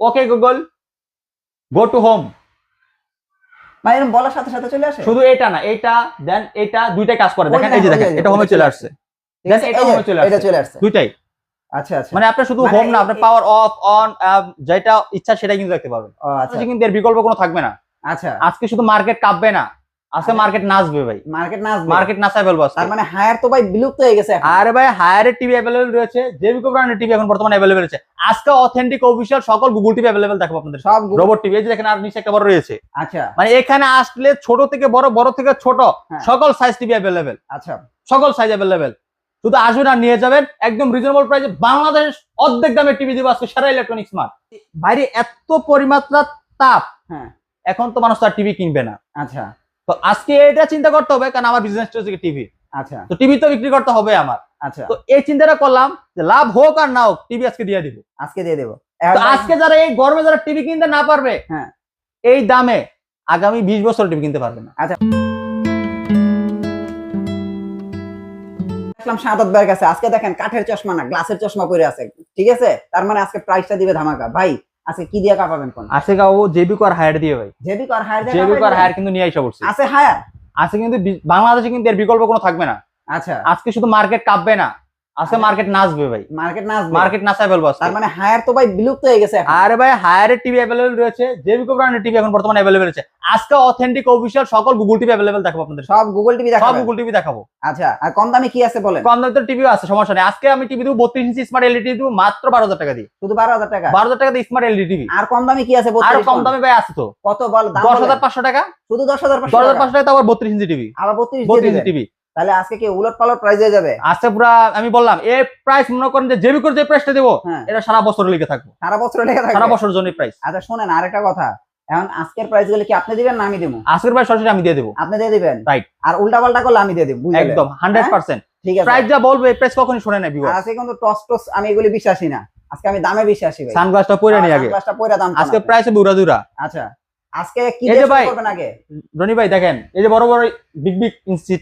Okay Google go to home মানে বলার সাথে সাথে চলে আসে? শুধু এটা না এটা দেন এটা দুইটাই কাজ করে। দেখেন এই যে দেখেন এটা হোমে চলে আসছে। দেন এটা হোমে চলে আসছে। এটা চলে আসছে। দুইটাই। আচ্ছা আচ্ছা। মানে আপনার শুধু মানে হোম না আপনি আপনার পাওয়ার অফ অন যেটা ইচ্ছা সেটাই কিন্তু দেখতে পারবেন আচ্ছা। আজকে কিন্তু এর বিকল্প কোনো থাকবে না। আচ্ছা। আজকে শুধু মার্কেট কাঁপবে না। আজকে। মার্কেট নাচবে ভাই। মার্কেট না মার্কেট নাচাই আজকে। তার মানে হায়ার তো ভাই বিলুপ্ত হয়ে গেছে আরে ভাই হায়ারের টিভি অ্যাভেলেবল রয়েছে ব্র্যান্ডের টিভি এখন বর্তমানে অ্যাভেলেবল রয়েছে। আজকে অথেন্টিক অফিসিয়াল সকল গুগল টিভি অ্যাভেলেবল দেখাবো আপনাদের সব রোবট টিভি এই যে দেখেন আর নিচে একটা বড় রয়েছে। আচ্ছা। মানে এখানে আসলে ছোট থেকে বড় বড় থেকে ছোট হ্যাঁ। সকল সাইজ টিভি অ্যাভেলেবেল আচ্ছা। সকল সাইজ অ্যাভেলেবেল শুধু আসবেন আর নিয়ে যাবেন একদম রিজনেবল প্রাইসে বাংলাদেশ অর্ধেক দামে টিভি দিব আজকে সারা ইলেকট্রনিক্স মার্ট বাইরে এত পরিমাত্রা তাপ। হ্যাঁ। এখন তো মানুষ তো আর টিভি কিনবে না। আচ্ছা। তো আজকে এটা চিন্তা করতে হবে কারণ আমার বিজনেস হচ্ছে টিভি আচ্ছা। তো টিভি তো বিক্রি করতে হবে আমার। আচ্ছা। তো এই চিন্তাটা করলাম যে লাভ হোক আর না হোক টিভি আজকে দিয়ে দিব। আজকে দিয়ে দেবো। আজকে যারা এই গরমে যারা টিভি কিনতে না পারবে হ্যাঁ। এই দামে আগামী বিশ বছর টিভি কিনতে পারবে না। আচ্ছা। আসলাম সাদাত ভাইয়ের কাছে আজকে দেখেন কাঠের চশমা না গ্লাসের চশমা পরে আছে। ঠিক আছে? তার মানে আজকে প্রাইসটা দিবে ধামাকা। ভাই আজকে কি দিয়ে কাপাবেন কোন? আজকে গাবো জেবিকো আর হায়ার দিয়ে ভাই। জেবি কর হায়ার জেবিকো আর হায়ার কিন্তু নিয়ে এসে পড়ছে। আছে হায়ার? আছে কিন্তু বাংলাদেশে কিন্তু এর বিকল্প কোনো থাকবে না। আচ্ছা। আজকে শুধু মার্কেট কাঁপবে না। আজকে মার্কেট নাচবে ভাই। মার্কেট না মার্কেট নাচাই আজকে। তার মানে হায়ার তো ভাই বিলুপ্ত হয়ে গেছে। আরে ভাই হায়ারের টিভি অ্যাভেলেবল রয়েছে জেবিকো ব্র্যান্ডের টিভি এখন বর্তমানে অ্যাভেলেবল রয়েছে। আজকে অথেন্টিক অফিসিয়াল সকল গুগল টিভি অ্যাভেলেবল দেখাবো আপনাদের সব গুগল টিভি সব দেখাবেন গুগল টিভি দেখাবো। আচ্ছা আর কম দামে কি আছে বলেন? কম দামের টিভিও আছে সমস্যা নেই। আজকে আমি টিভি দেবো বত্রিশ ইঞ্চি স্মার্ট এলইডি দেবো মাত্র বারো হাজার টাকা দিয়ে। শুধু বারো হাজার টাকা? বারো হাজার টাকা দিয়ে স্মার্ট এলইডি টিভি আর কম দামে কি আছে আর কম দামে ভাই আছে তো। কত বল? দাম দশ বলেন। হাজার পাঁচশো টাকা। শুধু দশ হাজার দশ হাজার পাঁচশো টাকা তো আবার বত্রিশ ইঞ্চি টিভি আবার বত্রিশ বত্রিশ ইঞ্চি টিভি তাহলে আজকে কি উলট পালট প্রাইস হয়ে যাবে? আজকে পুরা আমি বললাম এই প্রাইস মনে করেন যে জেবিকোর যে প্রাইসটা দেবো হ্যাঁ। এটা সারা বছর লিখে থাকব। সারা বছর লেগে থাকবে? সারা বছর জন্য প্রাইস আচ্ছা শোনেন আরেকটা কথা। এখন আজকের প্রাইসগুলো কি আপনি দিবেন না আমি দেবো? আজকের প্রাইস সরাসরি আমি দিয়ে দেবো। আপনি দিয়ে দিবেন? Right. আর উল্টা পাল্টা করলে আমি দিয়ে দিব একদম হান্ড্রেড পার্সেন্ট ঠিক আছে। প্রাইস যা বলব এই প্রাইস কখনই শুনে নেই আর আজকে কিন্তু টস টস আমি এগুলি বিশ্বাসী না। আজকে আমি দামে বিশ্বাসী ভাই। সানগ্লাসটা পরে নি আগে। সানগ্লাসটা পরে দাম আজকে। প্রাইস বুড়া দুরা। আচ্ছা। আজকে কি করবেন আগে? রনি ভাই দেখেন এই যে বড় বড় বিগ বিগ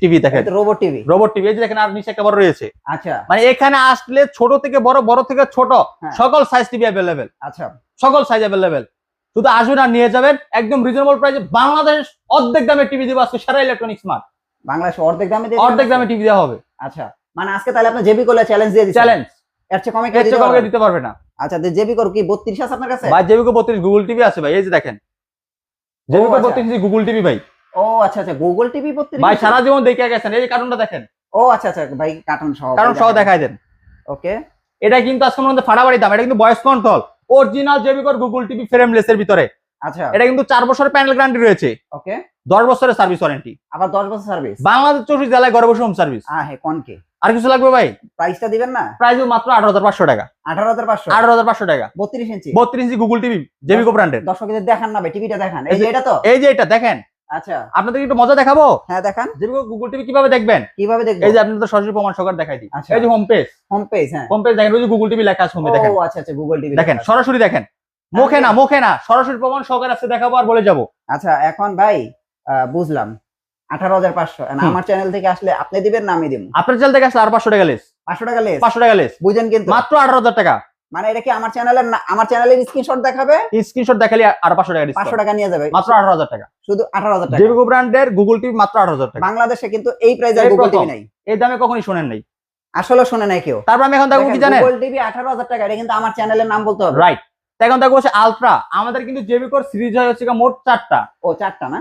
টিভি দেখেন। রোবট টিভি রোবট টিভি এই যে দেখেন আর নিচে একটা বড় রয়েছে। আচ্ছা। মানে এখানে আসলে ছোট থেকে বড় বড় থেকে ছোট হ্যাঁ। সকল সাইজ টিভি অ্যাভেলেবেল আচ্ছা। সকল সাইজ অ্যাভেলেবেল শুধু আসবেন আর নিয়ে যাবেন একদম রিজনেবল প্রাইসে বাংলাদেশ অর্ধেক দামে টিভি দেবো আজকে সারা ইলেকট্রনিক্স মার্ট বাংলাদেশ অর্ধেক দামে অর্ধেক দামে টিভি দেওয়া হবে। আচ্ছা। মানে আজকে তাহলে আপনি জেবি করলে চ্যালেঞ্জ দিয়ে দিচ্ছেন? চ্যালেঞ্জ এর চেয়ে কমে দিতে পারবে? না? আচ্ছা জেবি কর কি? 32 আছে আপনার কাছে? ভাই জেবিকো বত্রিশ গুগল টিভি আছে ভাই এই যে দেখেন। আচ্ছা। বত্রিশ গুগল টিভি ভাই। ও আচ্ছা আচ্ছা গুগল টিভি 32 ভাই সারা জীবন দেখে গেছেন এই কার্টুনটা দেখেন। ও আচ্ছা আচ্ছা ভাই কার্টুন সহ কারণ সহ দেখাই দেন। ওকে এটা কিন্তু আজকে মধ্যে ফাটাফাটি দাম এটা কিন্তু বয়স কন্ট্রোল অরিজিনাল জেবিকোর গুগল টিভি ফ্রেমলেস এর ভিতরে। আচ্ছা। এটা কিন্তু চার বছরের প্যানেল গ্যারান্টি রয়েছে। ওকে দশ বছরের সার্ভিস ওয়ারেন্টি আবার 10 বছর সার্ভিস বাংলাদেশ চৌষট্টি জেলায় ঘরে বসে হোম সার্ভিস হ্যাঁ হ্যাঁ কনকে আর কিছু লাগবে ভাই? প্রাইসটা দিবেন না? প্রাইস মাত্র আঠারো হাজার পাঁচশো টাকা। 18500 আঠারো হাজার পাঁচশো টাকা। 32 ইঞ্চি? বত্রিশ ইঞ্চি গুগল টিভি জেবিকো ব্র্যান্ডের দর্শকদের দেখান না ভাই টিভিটা দেখান। এই যে এটা তো? এই যে এটা দেখেন। আচ্ছা। আপনাদের একটু মজা দেখাবো? হ্যাঁ দেখান। জেবিকো গুগল টিভি কীভাবে দেখবেন? কীভাবে দেখব? এই যে আপনাদের সরাসরি প্রমাণ সহকারে দেখাই দিই। আচ্ছা। এই যে হোম পেজ হোম পেজ হ্যাঁ। হোম পেজ দেখেন ওই যে গুগল টিভি লেখা আছে হোমে দেখেন। ও আচ্ছা আচ্ছা গুগল টিভি দেখেন সরাসরি দেখেন। মুখে না মুখে না সরাসরি প্রমাণ সহকারে আজকে দেখাবো আর বলে যাব। আচ্ছা এখন ভাই আহ, বুঝলাম। আঠারো হাজার পাঁচশো। আমার চ্যানেল থেকে আসলে আপনি দিবেন না আমি দিব আপনার চ্যানেল থেকে আসলে আর পাঁচশো টাকা লেস পাঁচশো টাকা লেস পাঁচশো টাকা লেস বুঝেন কিন্তু। মাত্র আঠারো হাজার টাকা। মানে এটা কি আমার চ্যানেলের আমার চ্যানেলের স্ক্রিনশট দেখাবে? স্ক্রিনশট দেখালে আর পাঁচশো টাকা পাঁচশো ডিসকাউন্ট টাকা নিয়ে যাবে। মাত্র আঠারো হাজার টাকা। শুধু আঠারো হাজার টাকা। জেবিকো ব্র্যান্ডের গুগল টিভি মাত্র আঠারো হাজার টাকা। বাংলাদেশে কিন্তু এই প্রাইজে গুগল টিভি নাই। এই দামে কখনই শোনেন নাই। আসলে শুনে নাই কেউ। তারপর আমি এখন দেখব কি জানেন? গুগল টিভি আঠারো হাজার টাকা এটা কিন্তু আমার চ্যানেলের নাম বলতে হবে। রাইট এখন হচ্ছে আলট্রা আমাদের কিন্তু জেবিকোর সিরিজ হয় হচ্ছে মোট চারটা। ও চারটা না?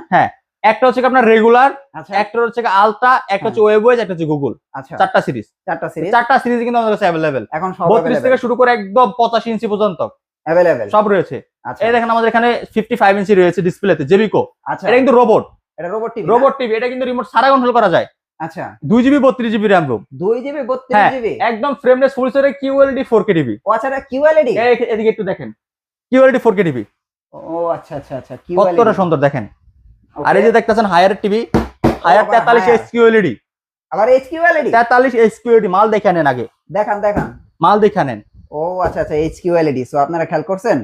একটা হচ্ছে আপনার রেগুলার আচ্ছা। একটা হচ্ছে আলট্রা একটা হচ্ছে ওয়েবওয়েজ একটা হচ্ছে গুগল আচ্ছা। চারটা সিরিজ চারটা সিরিজ চারটা সিরিজ কিন্তু আমাদের কাছে অ্যাভেলেবেল এখন সব বত্রিশ থেকে শুরু করে একদম পঁচাশি ইঞ্চি পর্যন্ত। অ্যাভেলেবেল সব রয়েছে। আচ্ছা। এই দেখেন আমাদের এখানে ফিফটি ফাইভ ইঞ্চি রয়েছে ডিসপ্লেতে জেবিকো আচ্ছা। এটা কিন্তু রোবট এটা রোবট টিভি রোবট টিভি এটা কিন্তু রিমোট সারা কন্ট্রোল করা যায়। আচ্ছা। দুই জিবি বত্রিশ জিবি র্যাম রোম দুই জিবি বত্রিশ হ্যাঁ। জিবি একদম ফ্রেমলেস ফুল সেটে কিউএলডি ফোর কে টিভি ও আচ্ছা এটা কিউএলইডি এদিকে একটু দেখেন। কিউএলডি ফোর কে টিভি ও আচ্ছা আচ্ছা আচ্ছা কতটা সুন্দর দেখেন। আর এই যে দেখতেছেন হায়ার টিভি হায়ার তেতাল্লিশ higher। এস আবার এইচ কিউএলইডি তেতাল্লিশ এস কিউএলডি মাল দেখে নেন আগে। দেখান দেখান। মাল দেখে নেন। ও আচ্ছা আচ্ছা এইচ কিউএলইডি সো আপনারা খেয়াল করছেন?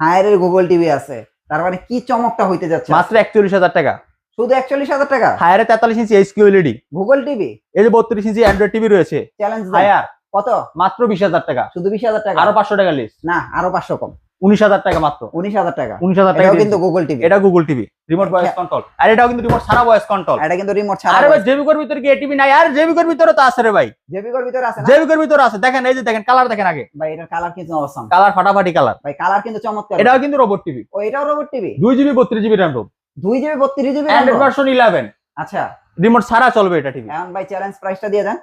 হায়ারের গুগল টিভি আছে। তার মানে কি চমকটা হইতে যাচ্ছে? মাত্র একচল্লিশ হাজার টাকা। শুধু একচল্লিশ হাজার টাকা? হায়ারে তেতাল্লিশ inch H QLED Google TV এই যে বত্রিশ ইঞ্চি অ্যান্ড্রয়েড টিভি রয়েছে। চ্যালেঞ্জ হায়ার কত? মাত্র বিশ হাজার টাকা। শুধু বিশ হাজার টাকা? আরও পাঁচশো টাকা লিস্ট না আরও পাঁচশো কম। উনিশ হাজার টাকা মাত্র। উনিশ হাজার টাকা। উনিশ হাজার টাকা কিন্তু গুগল টিভি এটা Google TV remote voice. Control আর এটাও কিন্তু রিমোট ছাড়া ভয়েস কন্ট্রোল এটা কিন্তু রিমোট ছাড়া আরে ভাই জেবিকোর ভিতরে কি এটিভি নাই? আর জেবিকোর ভিতরে তো আছে রে ভাই। জেবিকোর ভিতরে আছে জেবিকোর ভিতরে আছে। দেখেন এই যে দেখেন কালার দেখেন আগে। ভাই এটার কালার কিন্তু অসম কালার ফাটাফাটি কালার ভাই কালার কিন্তু চমৎকার। এটাও কিন্তু রোবট টিভি ও এটাও রোবট টিভি দুই জিবি বত্রিশ জিবি র্যাম রোম দুই জিবি বত্রিশ জিবি অ্যান্ড্রয়েড ভার্সন ইলেভেন আচ্ছা। রিমোট ছাড়া চলবে এটা টিভি এখন ভাই চ্যালেঞ্জ প্রাইসটা দিয়ে দেন।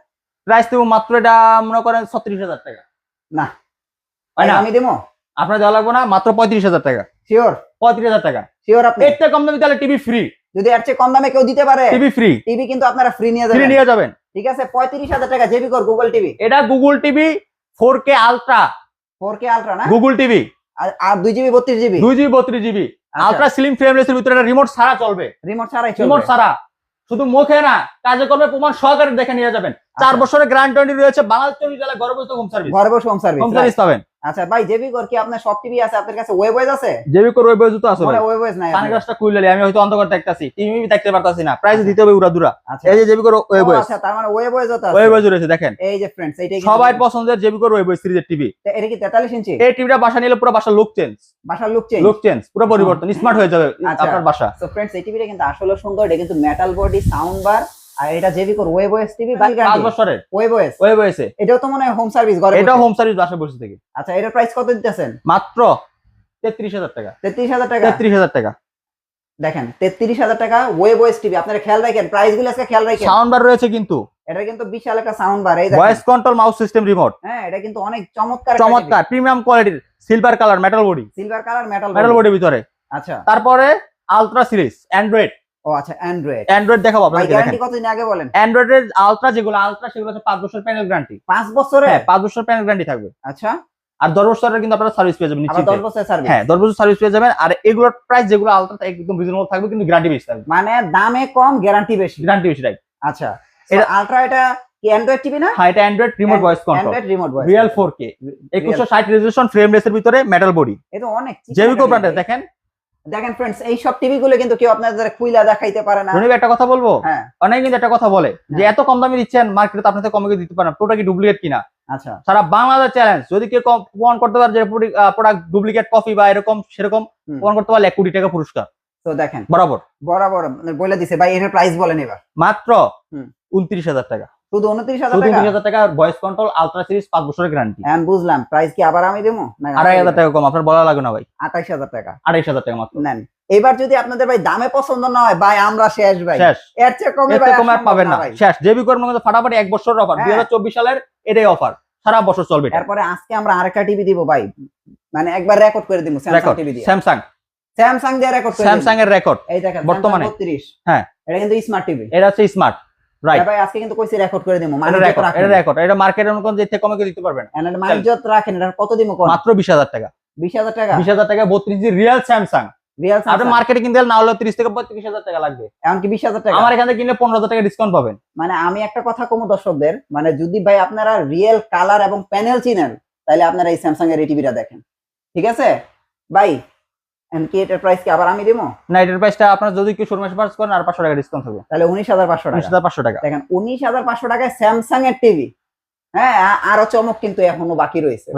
প্রাইস দেবো মাত্র এটা মনে করেন ছত্রিশ হাজার টাকা। না। না? আমি দেবো? আপনার দেওয়া লাগবে না মাত্র পঁয়ত্রিশ হাজার টাকা। শিওর পঁয়ত্রিশ হাজার টাকা। শিওর আপনি। এর কম দামি তাহলে টিভি ফ্রি যদি এর চেয়ে কম দামে কেউ দিতে পারে টিভি ফ্রি টিভি কিন্তু আপনারা ফ্রি নিয়ে ফ্রি যাবেন নিয়ে যাবেন। ঠিক আছে পঁয়ত্রিশ হাজার টাকা জেবি কর গুগল টিভি এটা Google TV four K ultra four K ultra না? গুগল টিভি আর- দুই জিবি বত্রিশ জিবি দুই জিবি বত্রিশ জিবি। আলট্রা স্লিম ফ্রেমলেসের ভিতরে এটা রিমোট ছাড়া চলবে। রিমোট ছাড়াই রিমোট ছাড়া। শুধু মুখে না কাজে করবে প্রমাণ সহকারে দেখে নিয়ে যাবেন। চার আচ্ছা। বছরের গ্যারান্টি রয়েছে বাংলাদেশ চল্লিশ জেলায় গর্ব হোম সার্ভিস ঘরে বসে হোম সার্ভিস হোম সার্ভিস পাবেন। আচ্ছা ভাই জেবি কর কি আপনার সব টিভি আছে? আপনার কাছে ওয়েব ওয়েজ আছে জেবি করে ওই বইজুতো আছে ভাই। ওয়েব ওয়েজ নাই। সানগ্লাসটা খুললে আমি হয়তো অন্ধকার দেখতাছি। টিভি দেখতে পারতাছি না। প্রাইস দিতে হবে উড়া দুরা আচ্ছা। এই যে জেবি করে ওই ও, আচ্ছা তার মানে ওয়েব ওয়েজ তো আছে। বই রয়েছে দেখেন। এই যে এইটাই কিন্তু- সবাই পছন্দের জেবি করে ওই বই সিরিজের টিভি এটা কি 43 ইঞ্চি? এই টিভিটা বাসা নিলে পুরো বাসার লুক চেঞ্জ বাসার লুক চেঞ্জ লুক চেঞ্জ পুরো পরিবর্তন স্মার্ট হয়ে যাবে আচ্ছা। আপনার বাসা। সো ফ্রেন্ডস এই টিভিটা কিন্তু আসলে সুন্দর এটা কিন্তু মেটাল বডি সাউন্ড বার আর এটা জেবি কর ওয়েব ওয়েস টিভি পাঁচ বছরের। ওয়েব ওয়েস ওই বয়সে এটাও তো মনে হয় হোম সার্ভিস ঘরে এটা হোম সার্ভিস বাসা বসে থেকে। আচ্ছা এটার প্রাইস কত দিতেছেন? মাত্র তেত্রিশ হাজার টাকা। তেত্রিশ হাজার টাকা? তেত্রিশ হাজার টাকা। দেখেন তেত্রিশ হাজার টাকা ওয়েব ওয়েস টিভি আপনারা খেয়াল রাখেন প্রাইসগুলো আজকে খেয়াল রাখেন। সাউন্ড বার রয়েছে কিন্তু। এটা কিন্তু বিশাল একটা সাউন্ড বার এই voice control mouse system remote হ্যাঁ এটা কিন্তু অনেক চমৎকার চমৎকার প্রিমিয়াম কোয়ালিটির silver colour metal body silver colour metal metal বডির ভিতরে। আচ্ছা। তারপরে আলট্রা সিরিজ অ্যান্ড্রয়েড ও আচ্ছা অ্যান্ড্রয়েড অ্যান্ড্রয়েড দেখাবো আপনাকে গ্যারান্টি কতদিন আগে বলেন? অ্যান্ড্রয়েডের আলট্রা যেগুলো আলট্রা সেগুলো হচ্ছে পাঁচ বছর প্যানেল গ্যারান্টি পাঁচ বছরে হ্যাঁ পাঁচ বছর প্যানেল গ্যারান্টি থাকবে। আচ্ছা। আর দশ বছরের কিন্তু আপনারা সার্ভিস পেয়ে যাবেন নিশ্চিত দশ বছরের সার্ভিস হ্যাঁ দশ বছর সার্ভিস পেয়ে যাবেন। আর এগুলোর প্রাইস যেগুলো আলট্রা একদম রিজনেবল থাকবে কিন্তু গ্যারান্টি বেশি থাকবে। মানে দামে কম গ্যারান্টি বেশি। গ্যারান্টি বেশি রাইট আচ্ছা। এটা- আলট্রা এটা কি অ্যান্ড্রয়েড টিভি না? হ্যাঁ এটা Android remote voice control Android remote voice real four K একুশশো ষাট রেজলিউশন ফ্রেমলেসের ভিতরে মেটাল বডি এটা অনেক। ব্র্যান্ডের দেখেন। দেখেন ফ্রেন্ডস এই সব টিভি গুলো কিন্তু কেউ আপনাদের খুইলা দেখাইতে পারে না। রনিব একটা কথা বলব? হ্যাঁ। অনেকে কিন্তু একটা কথা বলে যে হ্যাঁ। এত কম দামে দিচ্ছেন মার্কেটে তো আপনাদের কমে দিতে পারেন পুরোটা কি ডুপ্লিকেট কিনা? আচ্ছা। সারা বাংলাদেশ চ্যালেঞ্জ যদি কেউ প্রমাণ করতে পারে যে প্রোডাক্ট ডুপ্লিকেট কপি বা এরকম সেরকম। প্রমাণ করতে পারলে এক কোটি টাকা পুরস্কার। তো দেখেন। বরাবর। বরাবর বলে দিছে ভাই এটার প্রাইস বলেন এবার। মাত্র। উনত্রিশ হাজার টাকা। শুধু টাকা? ভয়েস কন্ট্রোল আলট্রা সিরিজ পাঁচ বছরের গ্যারান্টি বুঝলাম প্রাইস কি আবার আমি দেবো? আড়াই হাজার টাকা কম আপনার বলা লাগবে না ভাই। টাকা। আড়াইশ হাজার টাকা মাত্র। নেন এবার যদি আপনাদের ভাই দামে পছন্দ না হয় ভাই আমরা শেষ ভাই। শেষ। এর চেয়ে কমে ভাই কমে পাবেন না। শেষ জেবি ফাটাফাটি এক বছরের অফার হ্যাঁ। দুই হাজার চব্বিশ সালের এটাই অফার সারা বছর চলবে তারপরে আজকে আমরা আরেকটা টিভি দিব ভাই। মানে একবার রেকর্ড করে দিব স্যামসাং টিভি দিয়ে। স্যামসাং স্যামসাং দিয়ে রেকর্ড করে স্যামসাং এর রেকর্ড এই দেখেন বর্তমানে। বত্রিশ। হ্যাঁ। এটা কিন্তু স্মার্ট টিভি এটা হচ্ছে স্মার্ট ভাই আজকে কিন্তু কইছি রেকর্ড করে মানে রেকর্ড এটা রেকর্ড এটা মার্কেটের অনুকূল যে থেকে কমে দিতে পারবেন। রাখেন এটা কত দিব কোন? মাত্র বিশ হাজার টাকা। টাকা? বিশ হাজার টাকা বত্রিশ জি রিয়েল স্যামসাং রিয়েল আপনি মার্কেটে কিনতে না হলে তিরিশ থেকে পঁয়ত্রিশ হাজার টাকা লাগবে। টাকা। আমার এখান কিনলে টাকা ডিসকাউন্ট পাবেন। মানে আমি একটা কথা কমু দর্শকদের মানে যদি ভাই আপনারা রিয়েল কালার এবং প্যানেল চিনেন তাহলে আপনারা এই স্যামসাং এর এই টিভিটা দেখেন। ঠিক আছে? ভাই এটার প্রাইস কি আবার আমি দেবো? না এটার প্রাইসটা আপনার যদি কেউ শোরুমে পার্স করেন আর পাঁচশো টাকা ডিসকাউন্ট হবে। তাহলে উনিশ হাজার পাঁচশো উনিশ হাজার পাঁচশো টাকা। দেখেন উনিশ হাজার পাঁচশো টাকায় স্যামসাং এর টিভি হ্যাঁ আরও চমক কিন্তু এখনও বাকি রয়েছে.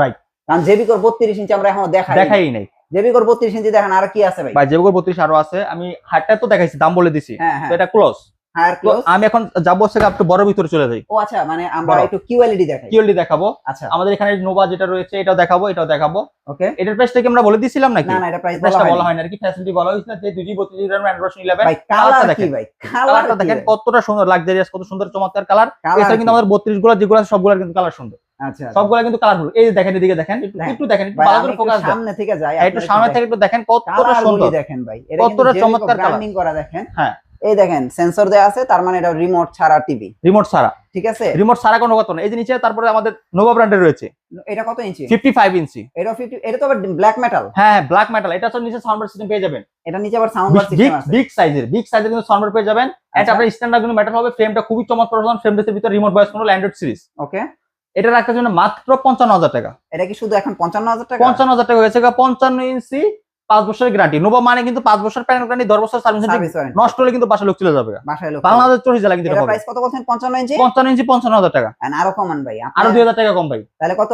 কারণ জেবিকোর বত্রিশ ইঞ্চি আমরা এখনও দেখাই দেখাই নেই। জেবিকোর বত্রিশ ইঞ্চি দেখেন আর কি আছে ভাই? বত্রিশ আরও আছে। আমি হাটটা তো দেখাইছি দাম বলে দিছি। হ্যাঁ হ্যাঁ। এটা ক্লোজ হায়ার ক্লোজ আমি এখন যাব থেকে একটু বড় ভিতরে চলে যাই। ও আচ্ছা মানে আমরা একটু কিউএলইডি দেখাই। কিওলি দেখাবো। আচ্ছা। আমাদের এখানে নোভা যেটা রয়েছে এটাও দেখাবো এটাও দেখাবো। ওকে এটার প্রাইসটা কি আমরা বলে দিছিলাম নাকি? না না এটা প্রাইস বলা হয় না আর কি। ফ্যাসিলিটি বলা হয়েছে না যে দুজি বত্রিশ র্যাম অ্যান্ড্রয়েড ইলেভেন ভাই কালার কি ভাই? কালারটা দেখেন কতটা সুন্দর লাগজারিয়াস কত সুন্দর চমৎকার কালার কালার এছাড়া কিন্তু আমাদের বত্রিশগুলো যেগুলো আছে সবগুলো কিন্তু কালার সুন্দর। আচ্ছা সবগুলো কিন্তু কালারফুল এই যে দেখেন এদিকে দেখেন একটু হ্যাঁ। দেখেন একটু ভালো করে ফোকাস সামনে থেকে যাই একটু সামনে থেকে একটু দেখেন কতটা সুন্দর। দেখেন ভাই। কতটা চমৎকার। ব্র্যান্ডিং করা দেখেন হ্যাঁ। এই দেখেন সেন্সর দেয়া আছে তার মানে এটা রিমোট ছাড়া টিভি রিমোট ছাড়া। ঠিক আছে? রিমোট ছাড়া কোনো কথা না এই যে নিচে তারপরে আমাদের নোভা ব্র্যান্ডের রয়েছে। এটা কত ইঞ্চি ফিফটি ফাইভ ইঞ্চি এটা 50 এটা তো আবার ব্ল্যাক মেটাল হ্যাঁ হ্যাঁ ব্ল্যাক মেটাল এটা হচ্ছে নিচে সাউন্ড সিস্টেম পেয়ে যাবেন। এটা নিচে আবার সাউন্ড বার সিস্টেম আছে। বিগ সাইজের বিগ সাইজের কিন্তু সাউন্ড পেয়ে যাবেন। এটা আচ্ছা। আপনার স্ট্যান্ডার্ড কিন্তু মেটাল হবে। ফ্রেমটা খুবই চমৎকার ফ্রেম বেসের ভিতরে remote voice control Android series okay এটা রাখার জন্য মাত্র পঞ্চান্ন হাজার টাকা। এটা কি শুধু এখন 55000 টাকা? পঞ্চান্ন হাজার টাকা হয়েছে পঞ্চান্ন ইঞ্চি পাঁচ বছরের গ্যারান্টি নোভা মানে কিন্তু পাঁচ বছর প্যানেল গ্যারান্টি দশ বছর সার্ভিস নষ্ট হলে কিন্তু বাসা লোক চলে যাবে। বাংলাদেশ চল্লিশ জেলা কিন্তু এটা এটা পাবে প্রাইস কত বলছেন? 55 ইঞ্চি পঞ্চান্ন ইঞ্চি পঞ্চান্ন হাজার টাকা। আরও কমান ভাই। আরও দুই হাজার টাকা কম ভাই। তাহলে কত?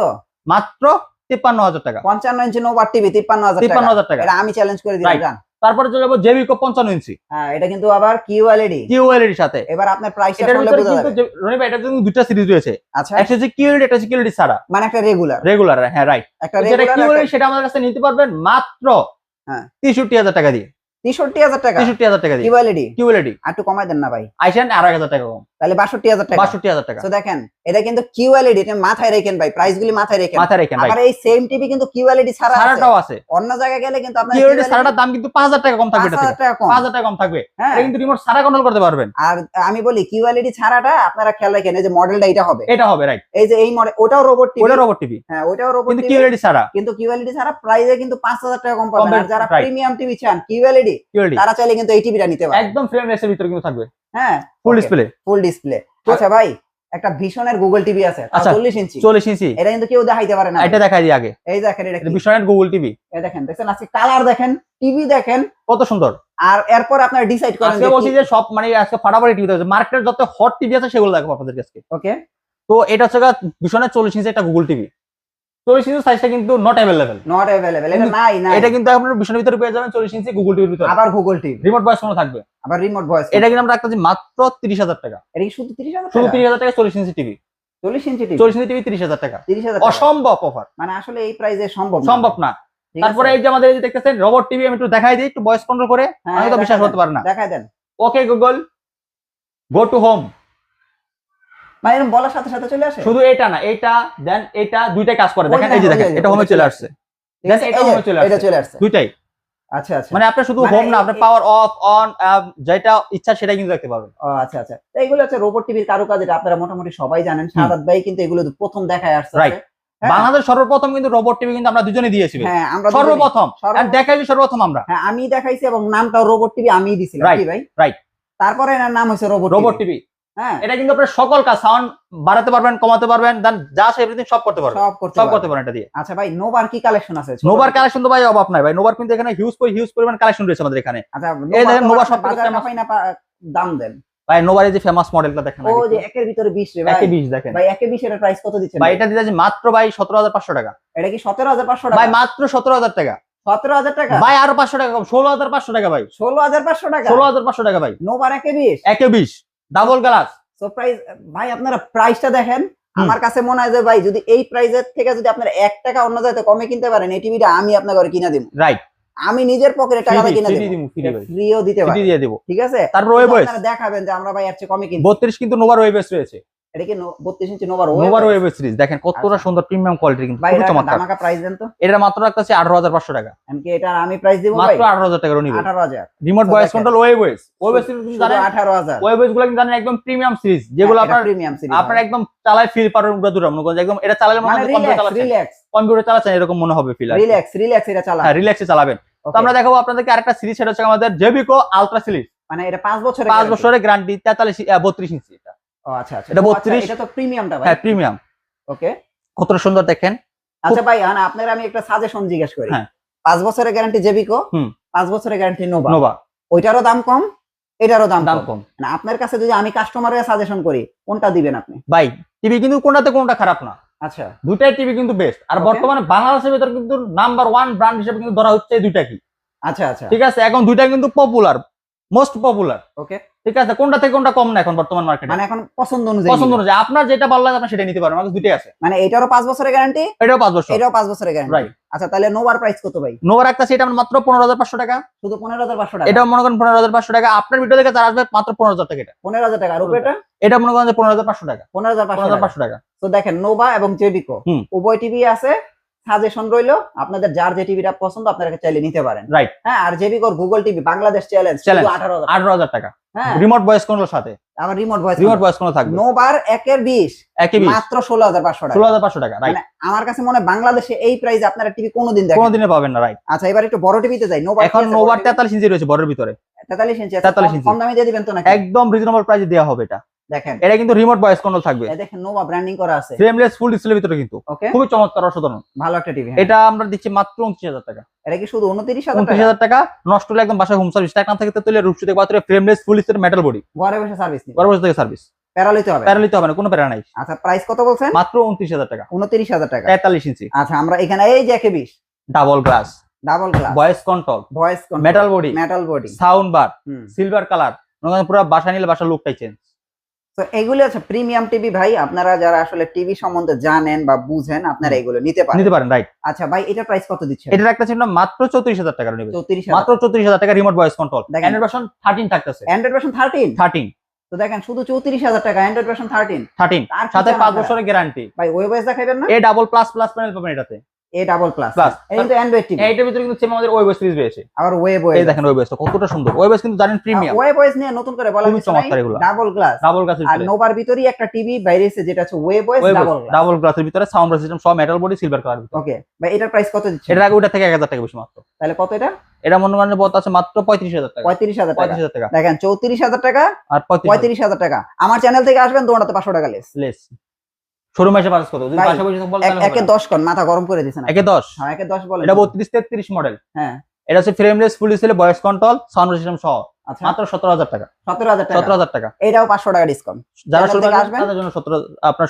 মাত্র তিপ্পান্ন হাজার টাকা। পঞ্চান্ন ইঞ্চি নোভার টিভি তিপ্পান্ন হাজার তিপ্পান্ন হাজার টাকা। আমি চ্যালেঞ্জ করে দিলাম তারপরে চলে যাব জেবিকো পঞ্চান্ন ইঞ্চি হ্যাঁ এটা কিন্তু আবার কিউএলইডি কিউএলইডির সাথে। এবার আপনার প্রাইসটা এটার ভিতরে কিন্তু রনি ভাই এটা কিন্তু দুটা সিরিজ রয়েছে। আচ্ছা। একটা হচ্ছে কিউএলইডি একটা হচ্ছে কিউএলইডি ছাড়া। মানে একটা রেগুলার রেগুলার হ্যাঁ রাইট একটা রেগুলার কিউএলইডি সেটা আমাদের কাছে নিতে পারবেন মাত্র হ্যাঁ। তেষট্টি হাজার টাকা দিয়ে তেষট্টি হাজার টাকা। তেষট্টি হাজার টাকা কিউএলইডি কিউএলইডি একটু কমাই দেন না ভাই। আইসেন আর এক হাজার টাকা কম। তাহলে বাষট্টি হাজার টাকা। বাষট্টি হাজার টাকা। তো দেখেন এটা কিন্তু কিউএলইডি এটা মাথায় রাখেন ভাই প্রাইস গুলি মাথায় রাখেন। মাথায় রেখেন আবার এই সেম টিভি কিন্তু কিউএলইডি ছাড়া ছাড়াটাও আছে। অন্য জায়গায় গেলে কিন্তু আপনার কিউএলইডি ছাড়াটার দাম কিন্তু পাঁচ হাজার টাকা কম থাকবে এটা থেকে টাকা কম। পাঁচ হাজার টাকা কম থাকবে। এটা কিন্তু রিমোট সারা কন্ট্রোল করতে পারবেন। আর আমি বলি কিউএলইডি ছাড়াটা আপনারা খেয়াল রাখেন এই যে মডেলটা এটা হবে। এটা হবে রাইট এই যে এই মডেল ওটাও রোবট টিভি ওটা রোবট টিভি হ্যাঁ ওটাও রোবট কিন্তু টিভি কিউএলইডি ছাড়া। কিন্তু কিউএলইডি ছাড়া প্রাইসে কিন্তু পাঁচ হাজার টাকা কম পাবেন। আর যারা প্রিমিয়াম টিভি চান কিউএলইডি তারা চাইলে কিন্তু এই টিভিটা নিতে পারে। একদম ফ্রেম রেসের ভিতরে কিন্তু থাকবে। হ্যাঁ। ফুল ডিসপ্লে ফুল ডিসপ্লে আচ্ছা ভাই? একটা ভীষণের গুগল টিভি আছে। আচ্ছা, চল্লিশ ইঞ্চি। চল্লিশ ইঞ্চি। এটা কিন্তু কেউ দেখাইতে পারে না। এটা দেখাই দিই আগে। এই দেখেন এটা? বিশ্বনেট গুগল টিভি এই দেখেন দেখছেন? আজকে কালার দেখেন টিভি দেখেন। কত সুন্দর। আর এরপর আপনারা ডিসাইড করেন আজকে বলছি যে সব মানে আজকে ফাটাফাটি টিভি আছে। মার্কেটের যত হট টিভি আছে সেগুলো দেখো আপনাদের কাছে। ওকে তো এটা হচ্ছে বিশ্বনেট চল্লিশ ইঞ্চি একটা গুগল টিভি চল্লিশ ইঞ্চি সাইজটা কিন্তু নট অ্যাভেলেবেল নট অ্যাভেলেবেল এটা নাই নাই। এটা কিন্তু আপনার বিশ্বনের ভিতরে পেয়ে যাবেন চল্লিশ ইঞ্চি গুগল টিভির ভিতরে। আবার গুগল টিভি রিমোট বয়স কোনো থাকবে। আবার রিমোট ভয়েস এটা কিন্তু আমরা রাখতেছি মাত্র তিরিশ হাজার টাকা। এটা কি শুধু 30000 শুধু তিরিশ হাজার টাকা চল্লিশ ইঞ্চি টিভি 40 ইঞ্চি টিভি চল্লিশ ইঞ্চি টিভি তিরিশ হাজার টাকা। 30000 টাকা। অসম্ভব অফার মানে আসলে এই প্রাইসে সম্ভব সম্ভব না। তারপরে এই যে আমাদের এই যে দেখতেছেন রোবট টিভি আমি একটু দেখাই দিই একটু ভয়েস কন্ট্রোল করে হ্যাঁ, আমি তো বিশ্বাস করতে পারি না। দেখাই দেন। Okay Google go to home মানে এরকম বলার সাথে সাথে চলে আসে? শুধু এটা না এটা দেন এটা দুইটাই কাজ করে। দেখেন এই যে দেখেন এটা হোমে চলে আসছে। আছে? এটা হমে চলে এটা চলে আসছে। দুইটাই। আচ্ছা আচ্ছা। মানে আপনি শুধু মানে হোম না এই- আপনি পাওয়ার অফ অন যেটা ইচ্ছা সেটাই কিন্তু দেখতে পারবেন ও আচ্ছা আচ্ছা। এইগুলো হচ্ছে রোবট টিভির কারুকাজ এটা আপনারা মোটামুটি সবাই জানেন। সাদাত ভাই কিন্তু এগুলো প্রথম দেখায় আসছে। Right. হ্যাঁ। বাংলাদেশ সর্বপ্রথম কিন্তু রোবট টিভি কিন্তু আমরা দুজনে দিয়েছি হ্যাঁ আমরা সর্বপ্রথম। সর্ব- আর দেখাইছি সর্বপ্রথম আমরা। হ্যাঁ আমি দেখাইছি এবং নামটাও রোবট টিভি আমিই দিছিলাম। ভাই? right. তারপরে এনার নাম হয়েছে রোবট রোবট টিভি এটা কিন্তু আপনার সকল কাজ সাউন্ড বাড়াতে পারবেন কমাতে পারবেন দেন যা এভরিথিং সব করতে পারবেন। সব করতে পারেন এটা দিয়ে। আচ্ছা ভাই নোভার কি কালেকশন আছে? নোভার কালেকশন তো ভাই অভাব নাই ভাই। নোভার কিন্তু এখানে হিউজ হিউজ পরিমাণ কালেকশন রয়েছে আমাদের এখানে। আচ্ছা এই দেখেন, নোভা সব দাম দেন। ভাই নোভার এই যে ফেমাস মডেলটা দেখেন ও যে একের ভিতরে 20 রে ভাই। একে বিশ দেখেন। ভাই একে 20 এর প্রাইস কত দিচ্ছেন ভাই এটা দিতে আছে মাত্র ভাই সতেরো হাজার পাঁচশো টাকা। এটা কি 17500 টাকা? ভাই মাত্র সতেরো হাজার টাকা। 17000 টাকা? ভাই আরও পাঁচশো টাকা কম ষোলো হাজার পাঁচশো টাকা ভাই। 16500 টাকা? ষোলো হাজার পাঁচশো টাকা ভাই। নোভার একে 20 একে বিশ। ডাবল গ্লাস সো প্রাইস ভাই আপনারা প্রাইসটা দেখেন। আমার কাছে মনে হয় যে ভাই যদি এই প্রাইজের থেকে যদি আপনারা এক টাকা অন্য জায়গাতে কমে কিনতে পারেন এই টিভিটা আমি আপনাকে করে কিনে দেব। রাইট আমি নিজের পকেটে টাকা দিয়ে কিনে দেব। ফ্রিও দিতে পারি দিয়ে দেবো। ঠিক আছে? তারপর ওয়েব আপনারা দেখাবেন যে আমরা ভাই এর চেয়ে কমে কিনব 32 কিন্তু নোভার ওয়েবস রয়েছে। এটা কি 32 ইঞ্চি নোভার নোভার ওয়েব সিরিজ দেখেন কতটা আচ্ছা। সুন্দর প্রিমিয়াম কোয়ালিটি কিন্তু চমৎকার। প্রাইস দেন তো। এটা মাত্র রাখতেছে আঠারো হাজার পাঁচশো টাকা। আমি কি এটা আমি প্রাইস দিব মাত্র আঠারো হাজার টাকা নিবে। 18000 রিমোট ভয়েস কন্ট্রোল ওয়েব ওয়েস ওয়েব সিরিজ কিন্তু জানেন 18000 ওয়েব ওয়েসগুলো কিন্তু জানেন একদম প্রিমিয়াম সিরিজ যেগুলো আপনার প্রিমিয়াম সিরিজ আপনার একদম চালায় ফিল দুরা মনে একদম এটা চালালে মনে মানে কম্পিউটার চালাচ্ছেন। কম্পিউটার চালাচ্ছেন এরকম মনে হবে ফিল রিল্যাক্স রিল্যাক্স এটা চালা হ্যাঁ রিল্যাক্সে চালাবেন। তো আমরা দেখাবো আপনাদেরকে আরেকটা সিরিজ সেটা হচ্ছে আমাদের জেবিকো আলট্রা সিরিজ মানে এটা 5 বছরের পাঁচ বছরের গ্যারান্টি তেতাল্লিশ বত্রিশ ইঞ্চি। এটা ও আচ্ছা আচ্ছা। এটা আচ্ছা, 32 এটা তো প্রিমিয়ামটা ভাই। হ্যাঁ প্রিমিয়াম ওকে কতটা সুন্দর দেখেন। আচ্ছা ভাই আপনার আমি একটা সাজেশন জিজ্ঞেস করি। হ্যাঁ। পাঁচ বছরের গ্যারান্টি জেবিকো পাঁচ বছরের গ্যারান্টি নোভা নোভা ওইটারও দাম কম এটারও দাম দাম কম। মানে আপনার কাছে যদি আমি কাস্টমারের সাজেশন করি কোনটা দিবেন আপনি? ভাই টিভি কিন্তু কোনটাতে কোনটা খারাপ না। আচ্ছা। দুটাই টিভি কিন্তু বেস্ট আর বর্তমানে বাংলাদেশের ভিতর কিন্তু নাম্বার ওয়ান ব্র্যান্ড হিসেবে কিন্তু ধরা হচ্ছে দুইটা কি? আচ্ছা আচ্ছা। ঠিক আছে? এখন দুইটা কিন্তু পপুলার মোস্ট পপুলার ওকে ঠিক আছে কোনটা থেকে কোনটা কম না এখন বর্তমান মার্কেটে মানে এখন পছন্দ অনুযায়ী পছন্দ অনুযায়ী। আপনার যেটা ভালো লাগে আপনি সেটা নিতে পারেন আমাদের দুইটাই আছে। মানে এটারও পাঁচ বছরের গ্যারান্টি এটাও পাঁচ বছর। এটাও পাঁচ বছরের গ্যারান্টি Right. আচ্ছা তাহলে নোভার প্রাইস কত ভাই? নোভার একটা সেটা আমরা মাত্র পনেরো হাজার পাঁচশো টাকা। শুধু পনেরো হাজার পাঁচশো টাকা? এটা মনে করেন পনেরো হাজার পাঁচশো টাকা। আপনার ভিডিও দেখে তার আসবে মাত্র পনেরো হাজার টাকা এটা। পনেরো হাজার টাকা। আর উপরেটা? এটা মনে করেন যে পনেরো হাজার পাঁচশো টাকা। পনেরো হাজার পনেরো পাঁচশো হাজার টাকা। পাঁচশো টাকা। তো দেখেন নোভা এবং জেবিকো উভয় টিভি আছে। সাজেশন রইল আপনাদের যার যে টিভিটা পছন্দ আপনারা চাইলে নিতে পারেন। Right. হ্যাঁ আর জেবিকোর গুগল টিভি বাংলাদেশ চ্যালেঞ্জ হাজার। আঠারো হাজার টাকা। হ্যাঁ। রিমোট ভয়েস কোনোর সাথে? আবার রিমোট ভয়েস রিমোট ভয়েস কোনো থাকবে? নোভার একের বিশ একই বিশ। মাত্র ষোলো হাজার পাঁচশো টাকা। ষোলো হাজার পাঁচশো টাকা রাইট মানে আমার কাছে মনে বাংলাদেশে এই প্রাইস আপনারা টিভি কোনোদিন দেখেন। কোনোদিনে পাবেন না রাইট আচ্ছা এবার একটু বড় টিভিতে যাই। নোভার এখন নোভার তেতাল্লিশ ইঞ্চি রয়েছে বড়ের ভিতরে। তেতাল্লিশ ইঞ্চি 43 ইঞ্চি। কম দামে দিয়ে দিবেন তো নাকি? একদম রিজনেবল প্রাইসে দেওয়া হবে এটা। দেখেন। এটা কিন্তু রিমোট ভয়েস কন্ট্রোল থাকবে। দেখেন নোভা ব্র্যান্ডিং করা আছে। ফ্রেমলেস ফুল ডিসপ্লে ভিতরে কিন্তু। খুবই চমৎকার অসাধারণ। ভালো একটা টিভি এটা আমরা দিচ্ছি মাত্র উনত্রিশ হাজার টাকা। এটা কি শুধু উনত্রিশ হাজার উনত্রিশ টাকা? নষ্ট হলে একদম বাসায় হোম সার্ভিস টাকা না থেকে তুলে রূপসী থেকে পাত্রে frameless full display metal body ঘরে বসে সার্ভিস নিবে। পরবর্তী থেকে সার্ভিস প্যারা লইতে হবে। প্যারা নিতে হবে না কোনো প্যারা নাই। আচ্ছা প্রাইস কত বলছেন? মাত্র উনত্রিশ হাজার টাকা। উনত্রিশ হাজার টাকা। তেতাল্লিশ ইঞ্চি। আচ্ছা আমরা এখানে এই যে একে বিশ। Double glass double glass voice control voice metal body metal body sound bar silver colour পুরো বাসা নিলে বাসার লুকটাই চেঞ্জ তো এগুলো হচ্ছে প্রিমিয়াম টিভি ভাই। আপনারা যারা আসলে টিভি সম্বন্ধে জানেন বা বুঝেন আপনারা এগুলো নিতে পারেন। নিতে পারেন রাইট আচ্ছা ভাই এটা প্রাইস কত দিচ্ছেন? এটার একটা ছিল মাত্র চৌত্রিশ হাজার টাকা নেবে। চৌত্রিশ মাত্র চৌত্রিশ হাজার টাকা রিমোট ভয়েস কন্ট্রোল দেখেন। অ্যান্ড্রয়েড ভার্সন থার্টিন থাকতেছে। অ্যান্ড্রয়েড ভার্সন থার্টিন থার্টিন তো দেখেন শুধু চৌত্রিশ হাজার টাকা অ্যান্ড্রয়েড ভার্সন থার্টিন থার্টিন তার সাথে সাথে পাঁচ বছরের গ্যারান্টি ভাই ওয়েবএস দেখাবেন না? A double plus plus panel পাবেন এটাতে। A double plus Plus। কিন্তু অ্যান্ড্রয়েড টিভি এইটার ভিতরে কিন্তু সেম আমাদের ওয়েব সিরিজ রয়েছে। আবার ওয়েব এই দেখেন ওয়েব কতটা সুন্দর। ওয়েব কিন্তু জানেন প্রিমিয়াম ওয়েব ওয়েস নিয়ে নতুন করে বলা খুবই চমৎকার এগুলো। ডাবল গ্লাস ডাবল গ্লাসের আর ভিতরে। ভিতরেই একটা টিভি বাইরে এসে যেটা হচ্ছে ওয়েব ওয়েস ডাবল গ্লাস ডাবল গ্লাসের ভিতরে সাউন্ড সিস্টেম সব মেটাল বডি সিলভার কালার ভিতরে। ওকে ভাই এটার প্রাইস কত আগে ওটা থেকে এক হাজার টাকা বেশি মাত্র। তাহলে কত এটা? মনে মানে আছে মাত্র টাকা। দেখেন চৌত্রিশ হাজার টাকা আর পঁয়ত্রিশ পঁয়ত্রিশ হাজার টাকা। আমার চ্যানেল থেকে আসবেন দোকানটাতে পাঁচশো টাকা লেস লেস শোরুমে এসে যদি পাশে বসে একে কন মাথা গরম করে একে দশ? হ্যাঁ একে বলেন এটা বত্রিশ তেত্রিশ মডেল হ্যাঁ। এটা হচ্ছে frameless full display voice control sound system সহ। আচ্ছা। মাত্র টাকা। টাকা। টাকা। এটাও পাঁচশো টাকা ডিসকাউন্ট যারা শোরুমে আসবেন? তাদের জন্য আপনার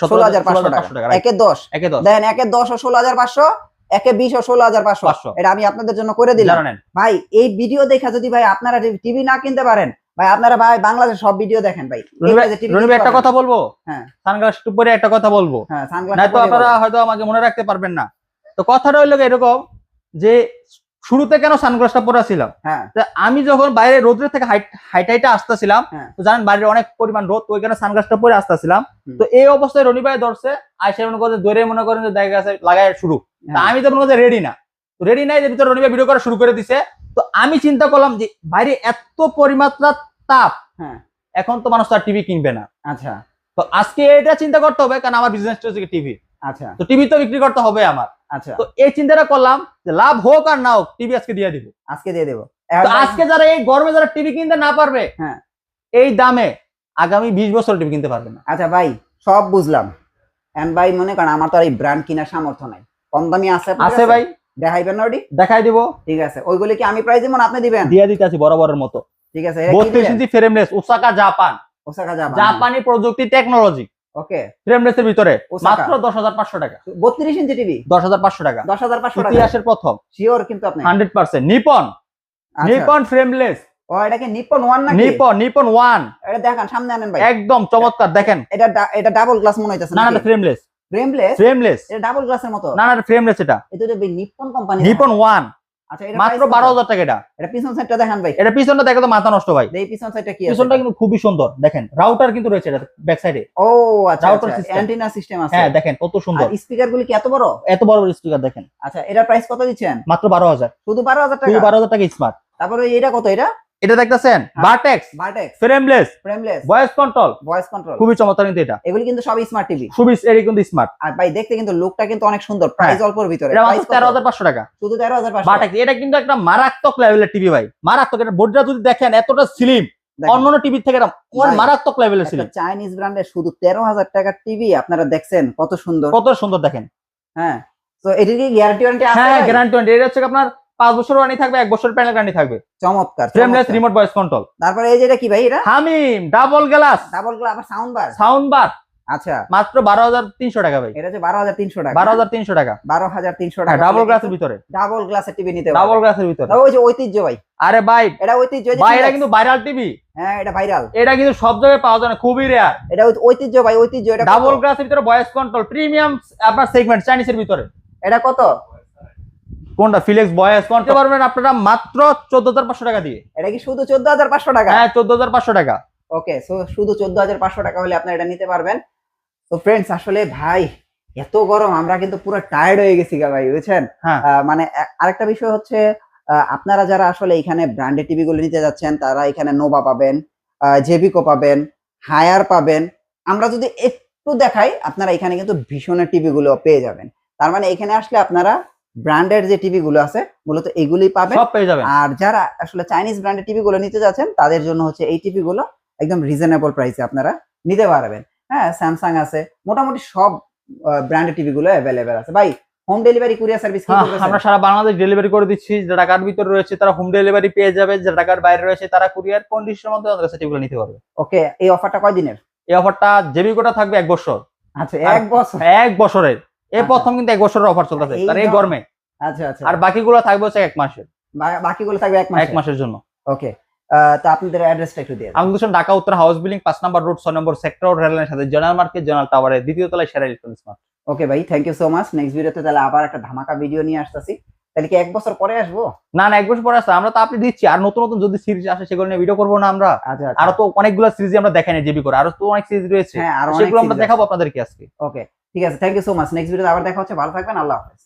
টাকা? একে একে একে দশ ও ষোলো হাজার পাঁচশো একে বিশ ও ষোলো হাজার পাঁচশো। পাঁচশো। এটা আমি আপনাদের জন্য করে দিলাম। ভাই এই ভিডিও দেখা যদি ভাই আপনারা টিভি না কিনতে পারেন ভাই আপনারা ভাই বাংলাদেশ সব ভিডিও দেখেন ভাই। রনি ভাই একটা কথা বলব? হ্যাঁ। সানগ্লাস পরে একটা কথা বলব। হ্যাঁ সানগ্লাস না তো আপনারা হয়তো আমাকে মনে রাখতে পারবেন না। তো কথাটা হইল এরকম যে শুরুতে কেন সানগ্লাসটা পরে ছিলাম হ্যাঁ। তা আমি যখন বাইরে রোদ্রের থেকে হাইট হাইটাইটা আসতেছিলাম হ্যাঁ। তো জানেন বাইরে অনেক পরিমাণ রোদ তো ওইখানে সানগ্লাসটা পরে আসতেছিলাম। তো এই অবস্থায় রনি ভাই ধরছে আইসে মনে করেন ধরে মনে করেন যে দেখা গেছে লাগায় শুরু। হ্যাঁ। আমি তো মনে করছি রেডি না। রেডি নাই যে ভিতরে রনি ভাই ভিডিও করা শুরু করে দিছে। তো আমি চিন্তা করলাম যে বাইরে এত পরিমাত্রা তাপ। হ্যাঁ। এখন তো মানুষ তো আর টিভি কিনবে না। আচ্ছা। তো আজকে এটা চিন্তা করতে হবে কারণ আমার বিজনেস হচ্ছে টিভি আচ্ছা। তো টিভি তো বিক্রি করতে হবে আমার। আচ্ছা। তো এই চিন্তাটা করলাম যে লাভ হোক আর না হোক টিভি আজকে দিয়ে দিব। আজকে দিয়ে দেবো। তো আজকে যারা এই গরমে যারা টিভি কিনতে না পারবে হ্যাঁ। এই দামে আগামী বিশ বছর টিভি কিনতে পারবে না। আচ্ছা ভাই সব বুঝলাম। এন্ড ভাই মনে করেন আমার তো আর এই ব্র্যান্ড কেনার সামর্থ্য নাই। কম দামি আছে আছে ভাই। দেখাইবেন না ওটি দেখাই দিব। ঠিক আছে। ওইগুলি কি আমি প্রাইস দিব আপনি দিবেন? দিয়ে দিতে আছি বরাবরের মতো। ঠিক আছে এটা কি বত্রিশ inch frameless Osaka Japan Osaka যাবা জাপানি প্রযুক্তি টেকনোলজি ওকে। ফ্রেমলেস এর ভিতরে মাত্র দশ হাজার পাঁচশো টাকা। বত্রিশ ইঞ্চি টিভি? দশ হাজার পাঁচশো টাকা। দশ হাজার পাঁচশো টাকা। ইতিহাসের প্রথম। শিওর কিন্তু আপনি। Hundred percent. নিপন। আচ্ছা। নিপন ফ্রেমলেস ও এটা কি নিপন ওয়ান নাকি? Nippon Nippon one. এটা দেখান সামনে আনেন ভাই। একদম চমৎকার দেখেন। এটা এটা ডাবল গ্লাস মনে হইতেছে না না ফ্রেমলেস ফ্রেমলেস ফ্রেমলেস এটা ডাবল গ্লাসের মতো? না না ফ্রেমলেস এটা। এটা তো কোম্পানি নিপন ওয়ান আচ্ছা এটা মাত্র price কত? বারো হাজার টাকা এটা। এটা পিছন সাইডটা দেখান ভাই। এটা পিছনটা দেখে তো মাথা নষ্ট ভাই। এই পিছন সাইডটা কি আছে? পিছনটা কিন্তু খুবই সুন্দর। দেখেন রাউটার কিন্তু রয়েছে এটা ব্যাক সাইডে ও আচ্ছা Router system। অ্যান্টিনা সিস্টেম আছে। হ্যাঁ দেখেন কত সুন্দর। আর স্পিকার গুলি কি এত বড়? এত বড় বড় স্পিকার দেখেন। আচ্ছা এটার প্রাইস কত দিচ্ছেন? মাত্র বারো হাজার। শুধু বারো হাজার শুধু টাকা বারো হাজার টাকা স্মার্ট তারপরে এটা কত এটা? এটা দেখতেছেন? হ্যাঁ। বাটেক্স Vertex frameless frameless voice control voice control খুবই চমৎকার কিন্তু এটা। এগুলি কিন্তু সব স্মার্ট টিভি খুবই এর কিন্তু স্মার্ট আর ভাই দেখতে কিন্তু লুকটা কিন্তু অনেক সুন্দর। প্রাইস অল্পর ভিতরে। এটা প্রাইস মাত্র তেরো হাজার পাঁচশো টাকা। শুধু তেরো হাজার পাঁচশো। বাটেক্স এটা কিন্তু একটা মারাত্মক লেভেলের টিভি ভাই। মারাত্মক। এটা বোর্ডটা যদি দেখেন এতটা স্লিম অন্যান্য টিভি থেকে অনেক মারাত্মক লেভেলের স্লিম চাইনিজ ব্র্যান্ডের শুধু তেরো হাজার টাকার টিভি আপনারা দেখছেন কত সুন্দর। কত সুন্দর দেখেন। হ্যাঁ। তো এটির কি গ্যারান্টি ওয়ারেন্টি আছে হ্যাঁ? গ্যারান্টি এটা হচ্ছে আপনার পাঁচ বছর ওয়ারেন্টি থাকবে এক বছর প্যানেল গ্যারান্টি থাকবে। চমৎকার ফ্রেমলেস রিমোট ভয়েস কন্ট্রোল তারপরে এই যে এটা কি ভাই এটা? Hamim double glass double glass আবার সাউন্ড বার সাউন্ড বার আচ্ছা। মাত্র বারো হাজার তিনশো টাকা ভাই। এটা হচ্ছে বারো হাজার তিনশো টাকা। বারো হাজার তিনশো টাকা। বারো হাজার তিনশো হ্যাঁ টাকা ডাবল গ্লাসের ভিতরে। ডাবল গ্লাসের টিভি নিতে ডাবল গ্লাসের ভিতরে। ওই যে ঐতিহ্য ভাই। আরে ভাই এটা ঐতিহ্য ভাই এটা কিন্তু ভাইরাল টিভি হ্যাঁ এটা ভাইরাল এটা কিন্তু সব জায়গায় পাওয়া যায় না খুবই রেয়ার এটা ঐতিহ্য ভাই ঐতিহ্য এটা ডাবল? গ্লাসের ভিতরে ভয়েস কন্ট্রোল প্রিমিয়াম আপনার সেগমেন্ট চাইনিজের ভিতরে। এটা কত? কোনটা? ফিলেক্স ভয়েস কন্ট্রোল পারবেন আপনারা মাত্র চোদ্দ হাজার পাঁচশো টাকা দিয়ে। এটা কি শুধু চোদ্দ হাজার পাঁচশো টাকা? হ্যাঁ চোদ্দ হাজার পাঁচশো টাকা। ওকে সো শুধু চোদ্দ হাজার পাঁচশো টাকা হলে আপনারা এটা নিতে পারবেন। তো ফ্রেন্ডস আসলে ভাই এত গরম আমরা কিন্তু পুরো টায়ার্ড হয়ে গেছি গা ভাই বুঝছেন? হ্যাঁ। মানে আরেকটা বিষয় হচ্ছে আহ, আপনারা যারা আসলে এখানে ব্র্যান্ডেড টিভি গুলো নিতে যাচ্ছেন তারা এখানে নোভা পাবেন জেবিকো পাবেন হায়ার পাবেন। আমরা যদি একটু দেখাই আপনারা এখানে কিন্তু ভীষণের টিভি গুলো পেয়ে যাবেন। তার মানে এখানে আসলে আপনারা ব্র্যান্ডেড যে টিভি গুলো আছে মূলত এগুলি পাবেন। সব পেয়ে যাবেন। আর যারা আসলে চাইনিজ ব্র্যান্ডের টিভি গুলো নিতে যাচ্ছেন তাদের জন্য হচ্ছে এই টিভি গুলো একদম রিজনেবল প্রাইসে আপনারা নিতে পারবেন। হ্যাঁ স্যামসাং আছে মোটামুটি সব ব্র্যান্ডের টিভি গুলো অ্যাভেলেবেল আছে। ভাই হোম ডেলিভারি কুরিয়ার সার্ভিস কি আমরা সারা বাংলাদেশ ডেলিভারি করে দিচ্ছি যে ঢাকার ভিতরে রয়েছে তারা হোম ডেলিভারি পেয়ে যাবে যে ঢাকার বাইরে রয়েছে তারা কুরিয়ার কন্ডিশনের মধ্যে আমাদের কাছে টিভিগুলো নিতে পারবে। ওকে এই অফারটা কয় দিনের এই অফারটা জেবিকোটা থাকবে এক বছর। আচ্ছা এক বছর। এক বছরের। এই আচ্ছা। প্রথম কিন্তু এক বছরের অফার চলতেছে তার এই গরমে। আচ্ছা আচ্ছা। আর বাকিগুলো থাকবে হচ্ছে এক মাসের। বাকিগুলো থাকবে এক মাস এক মাসের জন্য। ওকে। তো আপনাদের অ্যাড্রেসটা একটু দিয়ে। আমাদের দোকান ঢাকা উত্তর হাউস বিল্ডিং পাঁচ নম্বর রোড ছয় নম্বর সেক্টর রেলের সাথে জেনারেল মার্কেট জেনারেল টাওয়ারের দ্বিতীয় তলায় সেরা ইলেকট্রনিক্স মার্ট ওকে ভাই thank you so much next ভিডিওতে তাহলে আবার একটা ধামাকা ভিডিও নিয়ে আসতেছি। তাহলে কি এক বছর পরে আসব? না না এক বছর পরে আসছে আমরা তো আপনি দিচ্ছি। আর নতুন নতুন যদি সিরিজ আসে সেগুলো নিয়ে ভিডিও করব না আমরা। আচ্ছা আরও তো অনেকগুলো সিরিজ আমরা দেখাই না জেবি করে। আরও তো অনেক সিরিজ রয়েছে। হ্যাঁ আর সেগুলো আমরা দেখাবো আপনাদেরকে আজকে। ওকে। ঠিক আছে thank you so much next ভিডিওতে আবার দেখা হচ্ছে, ভালো থাকবেন, আল্লাহ হাফেজ।